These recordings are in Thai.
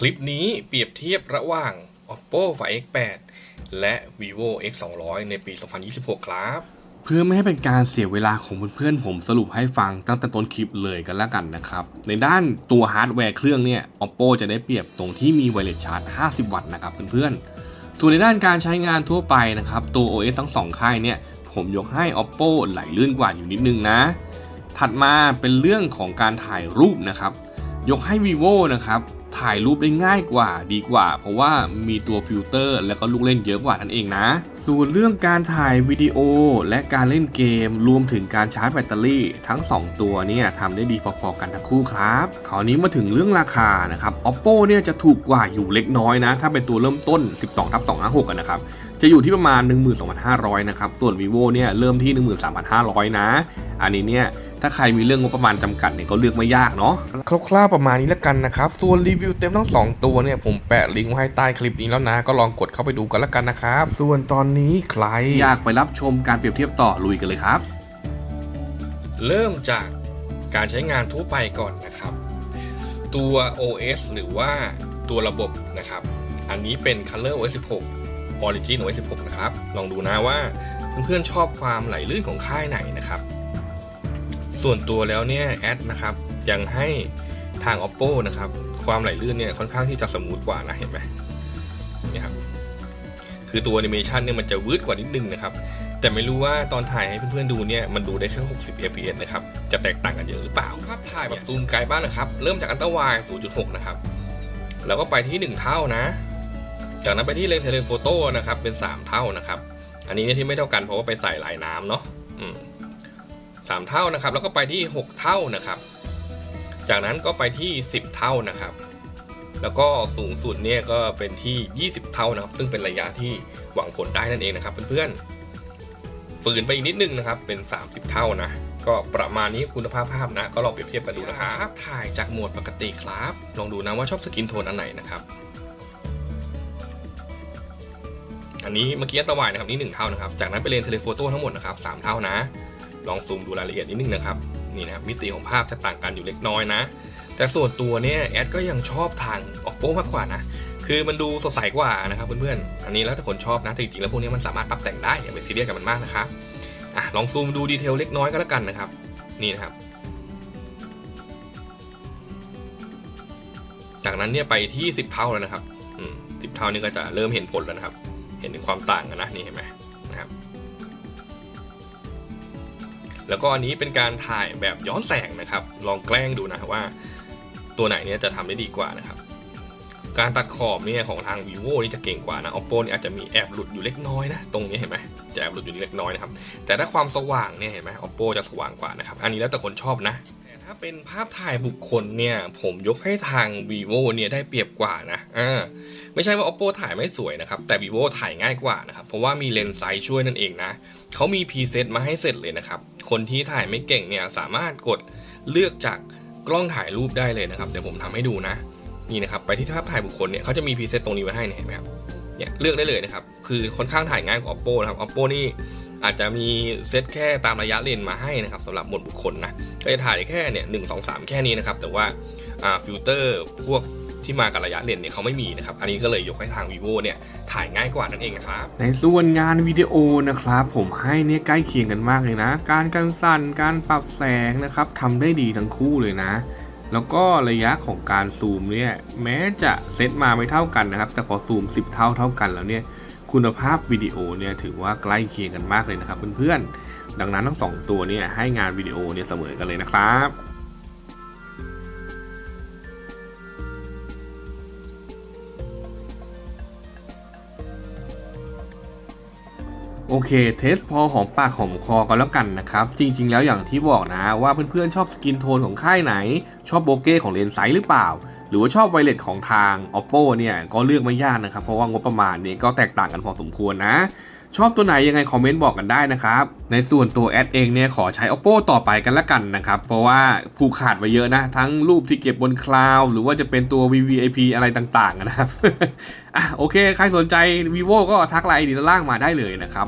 คลิปนี้เปรียบเทียบระหว่าง oppo find x8 และ vivo x 2 0 0 ในปี 2026 ครับ เพื่อไม่ให้เป็นการเสียเวลาของเพื่อนๆ ผมสรุปให้ฟังตั้งแต่ต้นคลิปเลยกันแล้วกันนะครับ ในด้านตัวฮาร์ดแวร์เครื่องเนี่ย oppo จะได้เปรียบตรงที่มีไวเลสชาร์จ 50 วัตต์นะครับเพื่อนๆ ส่วนในด้านการใช้งานทั่วไปนะครับ ตัว OS ทั้งสองค่ายเนี่ย ผมยกให้ oppo ไหลลื่นกว่าอยู่นิดนึงนะ ถัดมาเป็นเรื่องของการถ่ายรูปนะครับ ยกให้ vivo นะครับ ถ่ายรูปได้ง่ายกว่าดีกว่า เพราะว่ามีตัวฟิลเตอร์ แล้วก็ลูกเล่นเยอะกว่านั่นเองนะ ส่วนเรื่องการถ่ายวิดีโอและการเล่นเกม รวมถึงการชาร์จแบตเตอรี่ ทั้ง 2 ตัวเนี่ยทำได้ดีพอๆกันทั้งคู่ครับคราวนี้มาถึงเรื่องราคานะครับ oppo เนี่ยจะถูกกว่าอยู่เล็กน้อยนะ ถ้าเป็นตัวเริ่มต้น 12ทับ256อะนะครับจะอยู่ที่ประมาณ 12,500นะครับส่วน vivo เนี่ยเริ่มที่ 13,500 นะ อันนี้เนี่ยถ้าใครมีเรื่องงบประมาณจำกัดเนี่ยก็เลือกไม่ยากเนาะคร่าวๆประมาณนี้แล้วกันนะครับส่วนรีวิวเต็มทั้ง 2 ตัวเนี่ย ผมแปะลิงก์ไว้ให้ใต้คลิปนี้แล้วนะ ก็ลองกดเข้าไปดูกันแล้วกันนะครับ ส่วนตอนนี้ใคร อยากไปรับชมการเปรียบเทียบต่อลุยกันเลยครับ เริ่มจากการใช้งานทั่วไปก่อนนะครับ ตัว OS หรือว่าตัวระบบนะครับ อันนี้เป็น Color OS 16 Origin OS 16 นะครับ ลองดูนะว่าเพื่อนๆชอบความไหลลื่นของค่ายไหนนะครับ ส่วนตัวแล้วเนี่ยแอดนะครับยังให้ทาง oppo นะครับ ความไหลลื่นเนี่ยค่อนข้างที่จะสมูทกว่านะเห็นไหมเนี่ยครับคือตัวแอนิเมชันเนี่ยมันจะวืดกว่านิดนึงนะครับ แต่ไม่รู้ว่าตอนถ่ายให้เพื่อนๆดูเนี่ยมันดูได้แค่60 fps นะครับ จะแตกต่างกันเยอะหรือเปล่าภาพถ่ายแบบซูมไกลบ้างนะครับ เริ่มจากอันตรวาย0.6 นะครับ แล้วก็ไปที่ 1 เท่านะ จากนั้นไปที่เลนส์เทเลโฟโต้นะครับ เป็น 3 เท่านะครับ อันนี้เนี่ยที่ไม่เท่ากันเพราะว่าไปใส่ลายน้ำเนาะอืมสามเท่านะครับ แล้วก็ไปที่ 6 เท่านะครับ จากนั้นก็ไปที่ 10 เท่านะครับ แล้วก็สูงสุดเนี่ยก็เป็นที่ 20 เท่านะครับ ซึ่งเป็นระยะที่หวังผลได้นั่นเองนะครับเพื่อนๆฝืนไปอีกนิดนึงนะครับ เป็น 30 เท่านะ ก็ประมาณนี้คุณภาพภาพนะ ก็ลองเปรียบเทียบกันดูนะครับถ่ายจากโหมดปกติครับ ลองดูนะว่าชอบสกินโทนอันไหนนะครับอันนี้เมื่อกี้อันตวายนะครับนี่หนึ่งเท่านะครับ จากนั้นไปเลนส์เทเลโฟโต้ทั้งหมดนะครับสามเท่านะ ลองซูมดูรายละเอียดนิดนึงนะครับนี่นะครับมิติของภาพจะต่างกันอยู่เล็กน้อยนะ แต่ส่วนตัวเนี่ยแอดก็ยังชอบทาง oppo มากกว่านะคือมันดูสดใสกว่านะครับเพื่อนๆ อันนี้แล้วแต่คนชอบนะแต่จริงๆแล้วพวกนี้มันสามารถปรับแต่งได้อย่าไปซีเรียสกับมันมากนะครับอะลองซูมดูดีเทลเล็กน้อยก็แล้วกันนะครับ นี่นะครับ จากนั้นเนี่ยไปที่ 10 เท่าแล้วนะครับสิบเท่านี่ก็จะเริ่มเห็นผลแล้วนะครับ เห็นถึงความต่างกันนะนี่เห็นไหม แล้วก็อันนี้เป็นการถ่ายแบบย้อนแสงนะครับ ลองแกล้งดูนะว่า ตัวไหนเนี่ยจะทำได้ดีกว่านะครับ การตัดขอบเนี่ยของทาง vivo นี่จะเก่งกว่านะ oppo นี่อาจจะมีแอบหลุดอยู่เล็กน้อยนะ ตรงนี้เห็นไหมจะแอบหลุดอยู่เล็กน้อยนะครับ แต่ถ้าความสว่างเนี่ยเห็นไหม oppo จะสว่างกว่านะครับ อันนี้แล้วแต่คนชอบนะ ถ้าเป็นภาพถ่ายบุคคลเนี่ย ผมยกให้ทาง vivo เนี่ยได้เปรียบกว่านะอ่าไม่ใช่ว่า oppo ถ่ายไม่สวยนะครับ แต่ vivo ถ่ายง่ายกว่านะครับ เพราะว่ามีเลนส์ไซส์ช่วยนั่นเองนะเขามีพรีเซตมาให้เสร็จเลยนะครับ คนที่ถ่ายไม่เก่งเนี่ยสามารถกดเลือกจากกล้องถ่ายรูปได้เลยนะครับ เดี๋ยวผมทำให้ดูนะ นี่นะครับ ไปที่ภาพถ่ายบุคคลเนี่ยเขาจะมีพรีเซตตรงนี้ไว้ให้เห็นไหมครับ เนี่ยเลือกได้เลยนะครับ คือค่อนข้างถ่ายง่ายกว่า oppo นะครับ oppo นี่อาจจะมีเซตแค่ตามระยะเลนมาให้นะครับสำหรับหมวดบุคคลนะก็จะถ่ายแค่เนี่ยหนึ่งสองสามแค่นี้นะครับ แต่ว่าฟิลเตอร์พวกที่มากับระยะเลนเนี่ยเขาไม่มีนะครับ อันนี้ก็เลยยกให้ทาง vivo เนี่ยถ่ายง่ายกว่านั่นเองนะครับ ในส่วนงานวิดีโอนะครับ ผมให้เนี่ยใกล้เคียงกันมากเลยนะ การกันสั่นการปรับแสงนะครับทำได้ดีทั้งคู่เลยนะ แล้วก็ระยะของการซูมเนี่ยแม้จะเซตมาไม่เท่ากันนะครับ แต่พอซูม 10 เท่าเท่ากันแล้วเนี่ยคุณภาพวิดีโอเนี่ยถือว่าใกล้เคียงกันมากเลยนะครับเพื่อนๆดังนั้นทั้งสองตัวเนี่ยให้งานวิดีโอเนี่ยเสมอกันเลยนะครับ โอเค เทสพอของปากของคอกันแล้วกันนะครับ จริง ๆ แล้วอย่างที่บอกนะว่าเพื่อนๆ ชอบสกินโทนของค่ายไหน ชอบโบเก้ของเลนส์ไซส์หรือเปล่า หรือว่าชอบไวเลสของทาง oppo เนี่ย ก็เลือกไม่ยากนะครับ เพราะว่างบประมาณเนี่ยก็แตกต่างกันพอสมควรนะ ชอบตัวไหนยังไงคอมเมนต์บอกกันได้นะครับ ในส่วนตัวแอดเองเนี่ยขอใช้ oppo ต่อไปกันละกันนะครับ เพราะว่าผูกขาดไว้เยอะนะ ทั้งรูปที่เก็บบนคลาวด์หรือว่าจะเป็นตัว VVIP อะไรต่างๆนะครับอะโอเค ใครสนใจ vivo ก็ทักไลน์ดีด้านล่างมาได้เลยนะครับ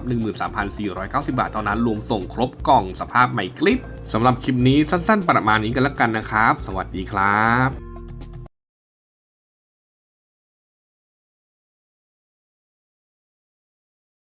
13,490 บาทเท่านั้นรวมส่งครบกล่องสภาพใหม่กลิปสำหรับคลิปนี้สั้นๆ ประมาณนี้กันล้วกันนะครับ สวัสดีครับ